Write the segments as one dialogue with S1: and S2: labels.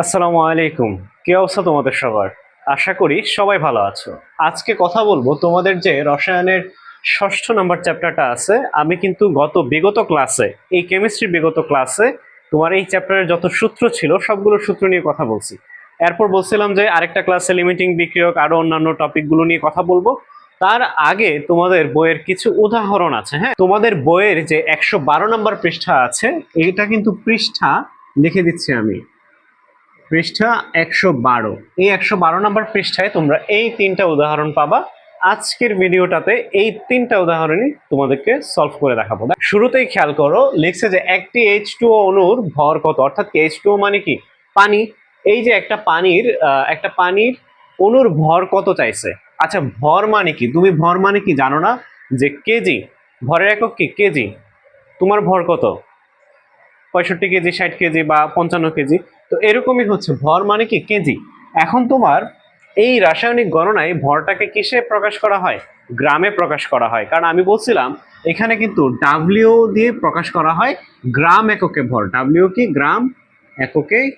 S1: আসসালামু আলাইকুম। কি অবস্থা তোমাদের সবার? আশা করি সবাই ভালো আছো। আজকে কথা বলব তোমাদের যে রসায়নের ষষ্ঠ নম্বর চ্যাপ্টারটা আছে। আমি কিন্তু গত বিগত ক্লাসে, এই কেমিস্ট্রি বিগত ক্লাসে তোমার এই চ্যাপ্টারের যত সূত্র ছিল, সবগুলো সূত্র নিয়ে কথা বলছি। এরপর বলছিলাম যে আরেকটা ক্লাসে লিমিটিং বিক্রিয়ক আরও অন্যান্য টপিকগুলো নিয়ে কথা বলব। তার আগে তোমাদের বইয়ের কিছু উদাহরণ আছে হ্যাঁ? তোমাদের বইয়ের যে একশো বারো নম্বর পৃষ্ঠা আছে, এটা কিন্তু পৃষ্ঠা লিখে দিচ্ছি আমি। পৃষ্ঠা একশো বারো। এই একশো বারো নম্বর পৃষ্ঠায় তোমরা এই তিনটা উদাহরণ পাবা। আজকের ভিডিওটাতে এই তিনটা উদাহরণই তোমাদেরকে সলভ করে দেখাবো। দেখ, শুরুতেই খেয়াল করো লিখছে যে একটি এইচ টু অণুর ভর কত? অর্থাৎ এইচ টু মানে কি? পানি। এই যে একটা পানির একটা পানির অণুর ভর কত চাইছে? আচ্ছা ভর মানে কি? তুমি ভর মানে কি জানো না? যে কেজি ভরের একক কি? কেজি তোমার ভর কত? পঁয়ষট্টি কেজি ষাট কেজি বা পঞ্চান্ন কেজি তো এরকমই হচ্ছে, ভর মানে কি? কেজি। এখন তোমার এই রাসায়নিক গণনায় ভরটাকে কিসে প্রকাশ করা হয়? গ্রামে প্রকাশ করা হয়। কারণ আমি বলছিলাম, এখানে কিন্তু ডাব্লিউ দিয়ে প্রকাশ করা হয় গ্রাম এককে ভর। ডাব্লিউ কি গ্রাম, এককে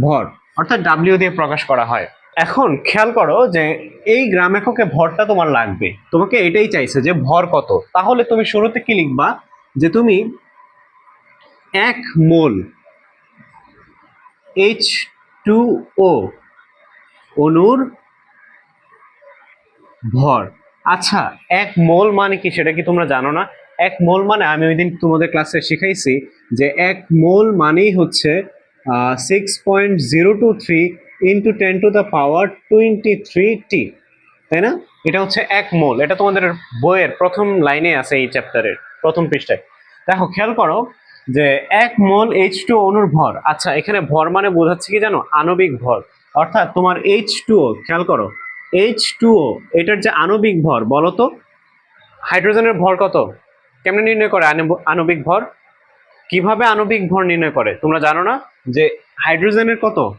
S1: ভর। অর্থাৎ ডাব্লিউ দিয়ে প্রকাশ করা হয়। এখন খেয়াল করো যে এই গ্রাম এককে ভরটা তোমার লাগবে। তোমাকে এটাই চাইছে যে ভর কত। তাহলে তুমি শুরুতে কি লিখবা? যে তুমি এক মোল এইচ টু ও অণুর ভর। আচ্ছা এক মোল মানে কি সেটা কি তোমরা জানো না? এক মোল মানে আমি ওই দিন তোমাদের ক্লাসে শিখাইছি যে এক মোল মানেই হচ্ছে six point zero two three into ten to the power twenty three টি তাই না? এটা হচ্ছে এক মোল। এটা তোমাদের বইয়ের প্রথম লাইনে আছে এই চ্যাপ্টারের প্রথম পৃষ্ঠায়। দেখো, খেয়াল করো যে এক মোল এইচ টু অনুর ভর। আচ্ছা এখানে ভর মানে বোঝাচ্ছে কি জানো? আণবিক ভর। অর্থাৎ তোমার এইচ টু খেয়াল করো এইচ টু এটার যে আণবিক ভর, বলো তো? হাইড্রোজেনের ভর কত? কেমনে নির্ণয় করে আণব- আণবিক ভর? কীভাবে আণবিক ভর নির্ণয় করে? তোমরা জানো না? যে হাইড্রোজেনের কত?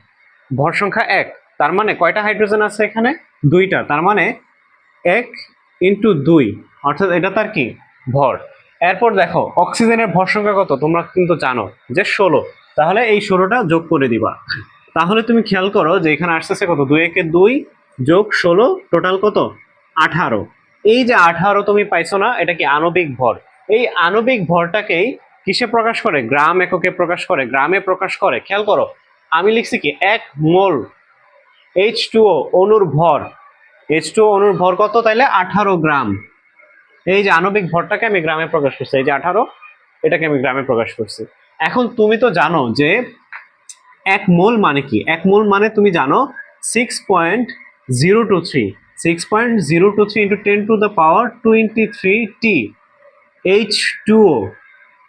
S1: ভর সংখ্যা এক। তার মানে কয়টা হাইড্রোজেন আছে এখানে? দুইটা। তার মানে এক ইন্টু দুই। অর্থাৎ এটা তার কি? ভর। এরপর দেখো, অক্সিজেনের ভর সংখ্যা কত? তোমরা কিন্তু জানো যে ষোলো। তাহলে এই ষোলোটা যোগ করে দিবা। তাহলে তুমি খেয়াল করো যে এখানে আসতেছে কত? দুই একে দুই যোগ ষোলো, টোটাল কত? আঠারো। এই যে আঠারো তুমি পাইছো না, এটা কি আণবিক ভর? এই আণবিক ভরটাকেই কিসে প্রকাশ করে? গ্রাম এককে প্রকাশ করে, গ্রামে প্রকাশ করে। খেয়াল করো, আমি লিখছি কি? এক মোল এইচ টু অনুর ভর। এইচ টু অনুর ভর কত তাইলে? আঠারো গ্রাম। এই যে আণবিক ভরটাকে আমি গ্রামে প্রকাশ করছি, এই যে আঠারো, এটাকে আমি গ্রামে প্রকাশ করছি। এখন তুমি তো জানো যে এক মোল মানে কি? এক মোল মানে তুমি জানো six point zero two three six point zero two three into ten to the power twenty three T H two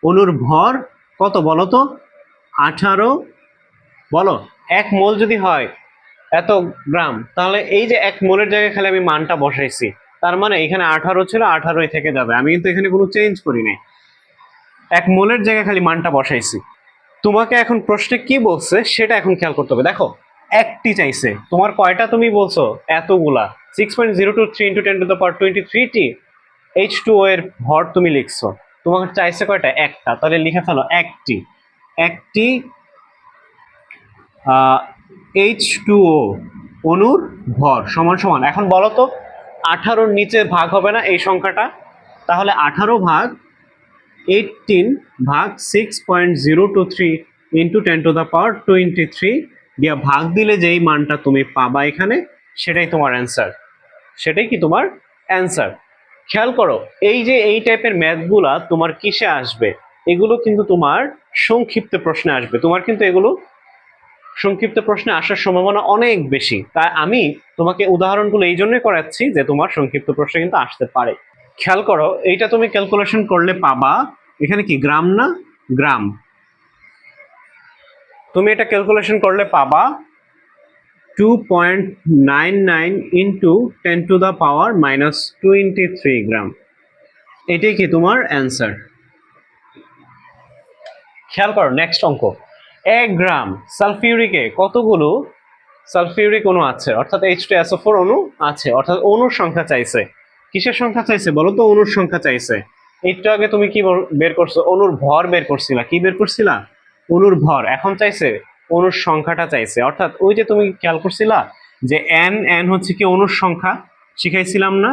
S1: অনুর ভর কত বলো তো? আঠারো। বলো, এক মোল যদি হয় এত গ্রাম, তাহলে এই যে এক মোলের জায়গায় খালি আমি মানটা বসাইছি। তার মানে এখানে আঠারো ছিল, আঠারোই থেকে যাবে। আমি কিন্তু এখানে কোনো চেঞ্জ করি নাই এক মোলের জায়গায় খালি মানটা বসাইছি। তোমাকে এখন প্রশ্নে কি বলছে সেটা এখন খেয়াল করতে হবে। দেখো, একটি চাইছে। তোমার কয়টা তুমি বলছো? এতগুলা। Six point zero two three into ten to the power twenty three T H two O এর ভর তুমি লিখছো। তোমাকে চাইছে কয়টা? একটা। তাহলে লিখে ফেলো, একটি। একটি এইচ টু ও অনুর ভর সমান সমান। এখন বলো তো আঠারোর নিচে ভাগ হবে না এই সংখ্যাটা। তাহলে আঠারো ভাগ এইটিন ভাগ six point zero two three into ten to the power twenty three দিয়ে ভাগ দিলে যেই মানটা তুমি পাবা এখানে, সেটাই তোমার অ্যান্সার সেটাই কি তোমার অ্যান্সার খেয়াল করো, এই যে এই টাইপের ম্যাথগুলা তোমার কিসে আসবে? এগুলো কিন্তু তোমার সংক্ষিপ্ত প্রশ্নে আসবে। তোমার কিন্তু এগুলো সংক্ষিপ্ত প্রশ্নে আসার সম্ভাবনা অনেক বেশি। তাই আমি তোমাকে উদাহরণগুলো এই জন্যই করাচ্ছি যে তোমার সংক্ষিপ্ত প্রশ্ন কিন্তু আসতে পারে। খেয়াল করো, এইটা তুমি ক্যালকুলেশন করলে পাবা, এখানে কি গ্রাম না? গ্রাম। তুমি এটা ক্যালকুলেশন করলে পাবা two point nine nine into ten to the power minus twenty three gram এটাই কি তোমার অ্যান্সার খেয়াল করো নেক্সট অঙ্ক। এক গ্রাম সালফিউরিকে কতগুলো সালফিউরিক অণু আছে? অর্থাৎ এইচ টু এসও ফোর অণু আছে। অর্থাৎ অণুর সংখ্যা চাইছে। কিসের সংখ্যা চাইছে বলো তো? অণুর সংখ্যা চাইছে। একটু আগে তুমি কি বের করছ? অণুর ভর বের করছিলা। কি বের করছিলা? অনুর ভর। এখন চাইছে অনুর সংখ্যাটা চাইছে। অর্থাৎ ওই যে তুমি খেয়াল করছিলা যে এন এন হচ্ছে কি অনুর সংখ্যা? শিখাইছিলাম না।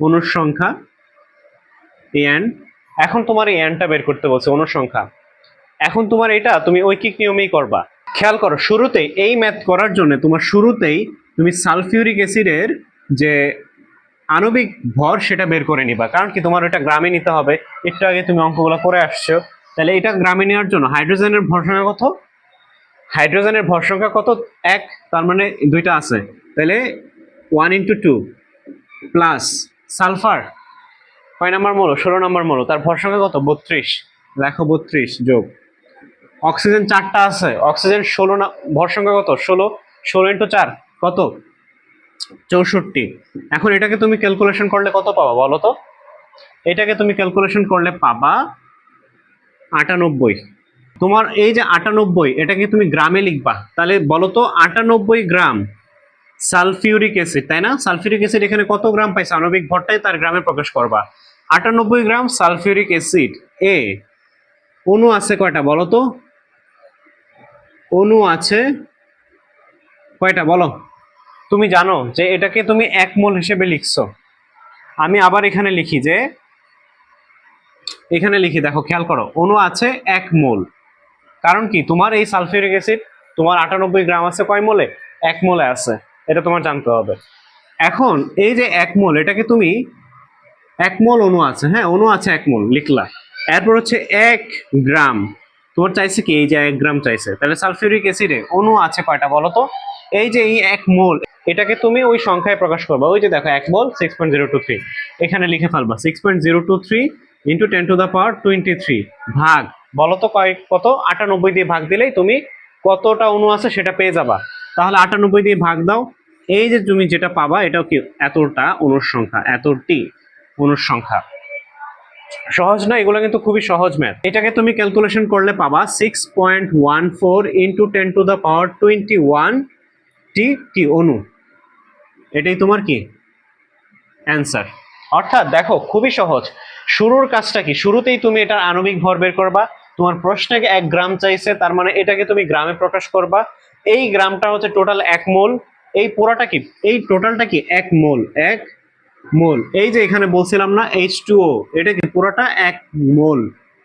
S1: অনুর সংখ্যা এন এখন তোমার এই এনটা বের করতে বলছে অনুর সংখ্যা। এখন তোমার এটা তুমি ঐকিক নিয়মেই করবা। খেয়াল করো শুরুতেই এই ম্যাথ করার জন্য তোমার শুরুতেই তুমি সালফিউরিক অ্যাসিডের যে আণবিক ভর সেটা বের করে নিবা। কারণ কি তোমার ওটা গ্রামে নিতে হবে। একটু আগে তুমি অঙ্কগুলো করে আসছো। তাহলে এটা গ্রামে নেওয়ার জন্য হাইড্রোজেনের ভর সংখ্যা কত? হাইড্রোজেনের ভর সংখ্যা কত? এক, তার মানে দুইটা আছে। তাহলে one into two plus sulphur কয় নাম্বার মলো? ষোলো নাম্বার মলো। তার ভর সংখ্যা কত? বত্রিশ। দেখো বত্রিশ যোগ। অক্সিজেন চারটা আছে। অক্সিজেন ষোলো না, ভর সংখ্যা কত? ষোলো ষোলো ইন্টু চার, কত? চৌষট্টি। এখন এটাকে তুমি ক্যালকুলেশন করলে কত পাবা বলো তো? এটাকে তুমি ক্যালকুলেশন করলে পাবা আটানব্বই। তোমার এই যে আটানব্বই, এটাকে তুমি গ্রামে লিখবা। তাহলে বলো তো, আটানব্বই গ্রাম সালফিউরিক অ্যাসিড, তাই না? সালফিউরিক অ্যাসিড এখানে কত গ্রাম পাইছে? আণবিক ভরটাই তার গ্রামে প্রকাশ করবা। আটানব্বই গ্রাম সালফিউরিক অ্যাসিড, এ, অণু আছে কয়টা বলো তো? অণু আছে। কয়টা বলো? তুমি জানো যে এটাকে তুমি এক মোল হিসেবে লিখছো। আমি আবার এখানে লিখি যে, এখানে লিখি, দেখো, খেয়াল করো অণু আছে এক মোল। কারণ কি? তোমার এই সালফিউরিক অ্যাসিড, তোমার আটানব্বই গ্রাম আছে কয় মোলে? এক মোলে আছে। এটা তোমার জানতে হবে। এখন এই যে এক মোল, এটাকে তুমি এক মোল অণু আছে। হ্যাঁ অণু আছে এক মোল, লিখলা। এরপর হচ্ছে এক গ্রাম। তোমার চাইছে কি? এই যে এক গ্রাম চাইছে। তাহলে সালফিউরিক অ্যাসিডে অণু আছে কয়টা বলো তো এই যে এই এক মোল, এটাকে তুমি ওই সংখ্যায় প্রকাশ করবা। ওই যে দেখো, এক mole six point zero three এখানে লিখে ফেলবা six point zero two three into ten to the power twenty three ভাগ। বলো তো কয়? কত? আটানব্বই দিয়ে ভাগ দিলেই তুমি কতটা অণু আছে সেটা পেয়ে যাবা। তাহলে আটানব্বই দিয়ে ভাগ দাও। এই যে তুমি যেটা পাবা, এটাও কি? এতটা অনুর সংখ্যা, এতটি অনুর সংখ্যা। সহজ না, এগুলো কিন্তু খুবই সহজ ম্যাথ এটাকে তুমি ক্যালকুলেশন করলে পাবা six point one four into ten to the power twenty one টি কি অনু। এটাই তোমার কি? অ্যান্সার অর্থাৎ দেখো, খুবই সহজ। শুরুর কাজটা কি? শুরুতেই তুমি এটার আণবিক ভর বের করবা। তোমার প্রশ্নকে এক গ্রাম চাইছে, তার মানে এটাকে তুমি গ্রামে প্রকাশ করবা। এই গ্রামটা হচ্ছে টোটাল এক মোল। এই পুরাটা কি? এই টোটালটা কি? এক মোল। এক মোল। এই যে এখানে বলছিলাম না এইচ টু ও এটা কি পুরোটা এক মোল?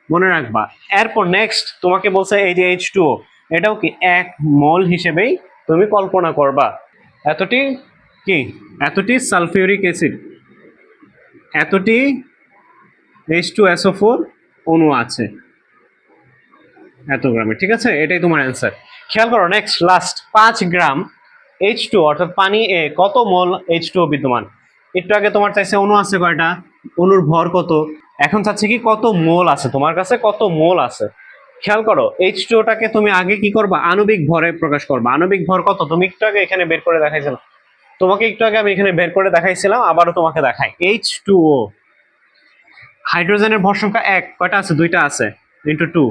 S1: মনে রাখবা। এরপর নেক্সট তোমাকে বলছে এই যে এইচ টু ও এটাও কি এক মোল হিসেবেই তুমি কল্পনা করবা। এতটি কি? এতটি সালফিউরিক অ্যাসিড। এতটি এইচ টু এসও ফোর অণু আছে। এত গ্রামে ঠিক আছে? এটাই তোমার অ্যান্সার খেয়াল করো নেক্সট লাস্ট পাঁচ গ্রাম এইচ টু অর্থাৎ পানি এ কত মোল এইচ টু বিদ্যমান? একটু আগে তোমার চাইছে অণু আছে কয়টা? অণুর ভর কত? এখন চাচ্ছে কি কত মোল আছে? তোমার কাছে কত মোল আছে? খেয়াল করো এইচ টুটাকে তুমি আগে কি করবা? আণবিক ভরে প্রকাশ করবা। আণবিক ভর কত? তুমি একটু আগে এখানে বের করে দেখাইছিলাম তোমাকে একটু আগে আমি এখানে বের করে দেখাইছিলাম, আবারও তোমাকে দেখাই। এইচ টু ও হাইড্রোজেনের ভর সংখ্যা এক। কয়টা আছে? দুইটা আছে। ইন্টু টু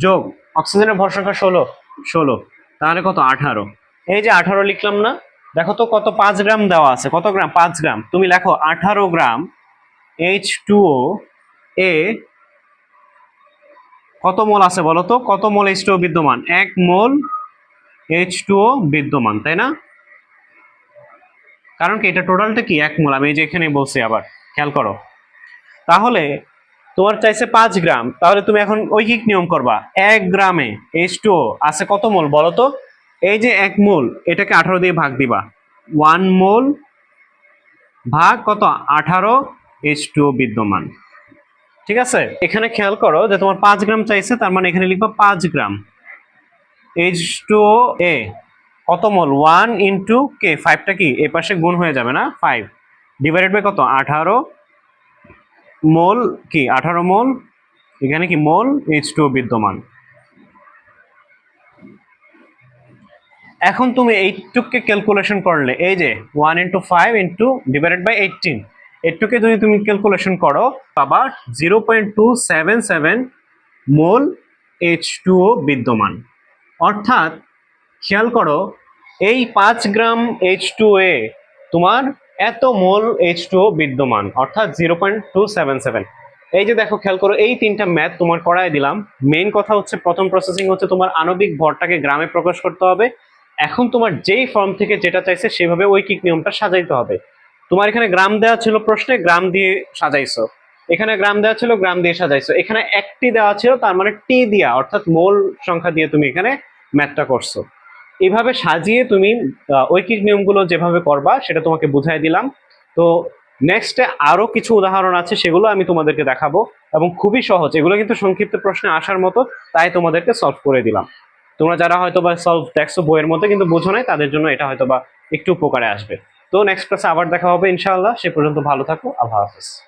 S1: যোগ। অক্সিজেনের ভর সংখ্যা ষোলো। ষোলো। তাহলে কত? আঠারো। এই যে আঠারো লিখলাম না দেখো তো কত পাঁচ গ্রাম দেওয়া আছে। কত গ্রাম? পাঁচ গ্রাম। তুমি লেখো আঠারো গ্রাম এইচ টু ও এ কত মোল আছে বলো তো? কত মোল এইচ টু বিদ্যমান? এক মোল এইচ টু বিদ্যমান, তাই না? কারণ কি এটা টোটালটা কি? এক মোল। আমি এই যে এখানে বলছি আবার। খেয়াল করো। তাহলে তোমার চাইছে পাঁচ গ্রাম। তাহলে তুমি এখন ঐকিক নিয়ম করবা। এক গ্রামে এইচ টু আছে কত মোল বলো তো? এই যে এক মোল, এটাকে আঠারো দিয়ে ভাগ দিবা। ওয়ান মোল ভাগ কত? আঠারো এইচ টু বিদ্যমান। ঠিক আছে? এখানে খেয়াল করো যে তোমার পাঁচ গ্রাম চাইছে, তার মানে এখানে লিখবা পাঁচ গ্রাম। এইচ টু এ কত মোল? ওয়ান ইন্টু কে ফাইভটা কি? এ পাশে গুণ হয়ে যাবে না? ফাইভ ডিভাইডেড বাই কত? আঠারো মোল কি? আঠারো মোল, এখানে কি মোল? এইচ টু বিদ্যমান। এখন তুমি এইটুককে ক্যালকুলেশন করলে, এই যে one into five into divided by eighteen এইটুকে যদি তুমি ক্যালকুলেশন করো, পাবা zero point two seven seven mole H two বিদ্যমান। অর্থাৎ খেয়াল করো, এই পাঁচ গ্রাম এইচ টু এ তোমার এত মোল এইচ টু বিদ্যমান, অর্থাৎ zero point two seven seven এই যে দেখো, খেয়াল করো, এই তিনটা ম্যাথ তোমার করায় দিলাম। মেইন কথা হচ্ছে, প্রথম প্রসেসিং হচ্ছে তোমার আণবিক ভরটাকে গ্রামে প্রকাশ করতে হবে। এখন তোমার যেই ফর্ম থেকে যেটা চাইছে সেভাবে ওই কিক নিয়মটা সাজাইতে হবে। তোমার এখানে গ্রাম দেওয়া ছিল প্রশ্নে, গ্রাম দিয়ে সাজাইছো। এখানে গ্রাম দেওয়া ছিল, গ্রাম দিয়ে সাজাইছো। এখানে একটি দেওয়া ছিল, তার মানে টি দিয়া, অর্থাৎ মোল সংখ্যা দিয়ে তুমি এখানে ম্যাথটা করছ। এভাবে সাজিয়ে তুমি ঐকিক নিয়মগুলো যেভাবে করবা, সেটা তোমাকে বুঝাই দিলাম। তো নেক্সটে আরও কিছু উদাহরণ আছে, সেগুলো আমি তোমাদেরকে দেখাবো। এবং খুবই সহজ, এগুলো কিন্তু সংক্ষিপ্ত প্রশ্নে আসার মতো, তাই তোমাদেরকে সলভ করে দিলাম। তোমরা যারা হয়তো বা সলভ দেখছ বইয়ের মধ্যে কিন্তু বোঝো নাই, তাদের জন্য এটা হয়তো বা একটু উপকারে আসবে। তো নেক্সট ক্লাসে আবার দেখা হবে ইনশাআল্লাহ। সে পর্যন্ত ভালো থাকো, আল্লাহ হাফেজ।